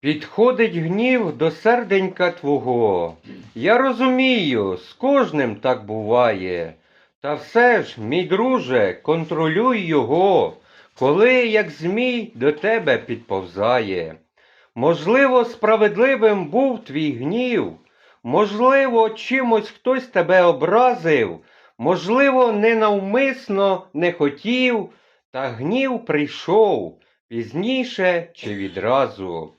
Підходить гнів до серденька твого. Я розумію, з кожним так буває. Та все ж, мій друже, контролюй його, коли, як змій, до тебе підповзає. Можливо, справедливим був твій гнів, можливо, чимось хтось тебе образив, можливо, ненавмисно не хотів, та гнів прийшов пізніше чи відразу.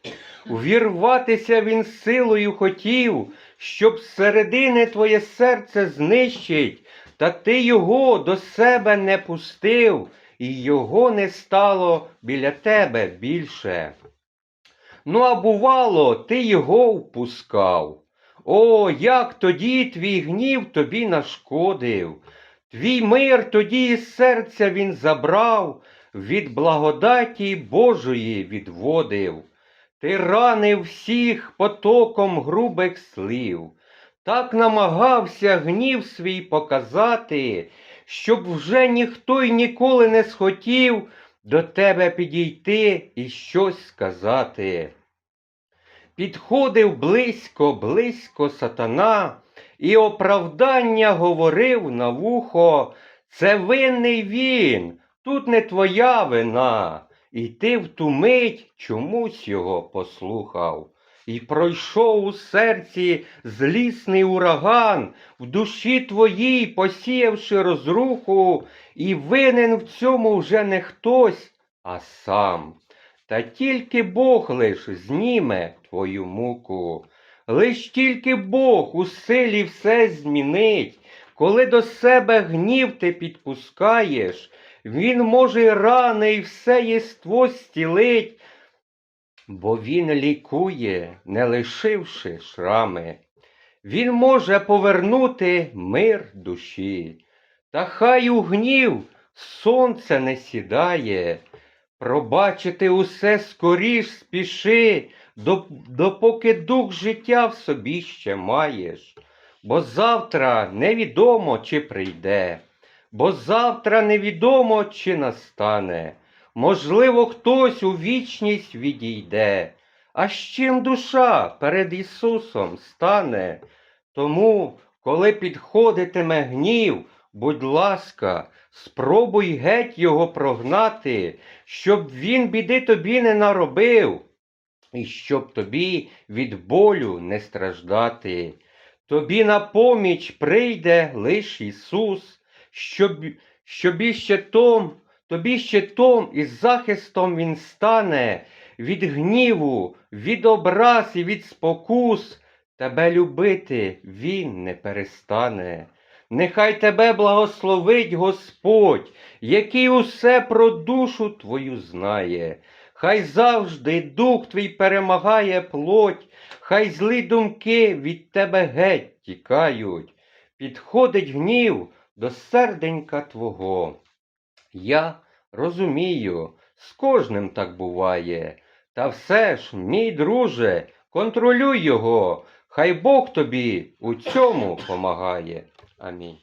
Увірватися він силою хотів, щоб середини твоє серце знищить, та ти його до себе не пустив, і його не стало біля тебе більше. Ну, а бувало, ти його впускав. О, як тоді твій гнів тобі нашкодив, твій мир тоді із серця він забрав, від благодаті Божої відводив. Ти ранив всіх потоком грубих слів, так намагався гнів свій показати, щоб вже ніхто й ніколи не схотів до тебе підійти і щось сказати. Підходив близько, близько сатана, і оправдання говорив на вухо, це винний він, тут не твоя вина. І ти в ту мить чомусь його послухав. І пройшов у серці злісний ураган, в душі твоїй посіявши розруху, і винен в цьому вже не хтось, а сам. Та тільки Бог лиш зніме твою муку, лиш тільки Бог у силі все змінить, коли до себе гнів ти підпускаєш, він може рани і все єство стілить, бо він лікує, не лишивши шрами. Він може повернути мир душі, та хай у гнів сонце не сідає, пробачити усе скоріш спіши, допоки дух життя в собі ще маєш, бо завтра невідомо, чи прийде, бо завтра невідомо, чи настане. Можливо, хтось у вічність відійде, а з чим душа перед Ісусом стане. Тому, коли підходитиме гнів, будь ласка, спробуй геть його прогнати, щоб він біди тобі не наробив, і щоб тобі від болю не страждати. Тобі на поміч прийде лиш Ісус, щоб, щоб іще том, тобі ще том і захистом Він стане від гніву, від образ і від спокус. Тебе любити Він не перестане. Нехай тебе благословить Господь, який усе про душу твою знає. Хай завжди дух твій перемагає плоть, хай злі думки від тебе геть тікають. Підходить гнів до серденька твого. Я розумію, з кожним так буває. Та все ж, мій друже, контролюй його, хай Бог тобі у цьому помагає. Амінь.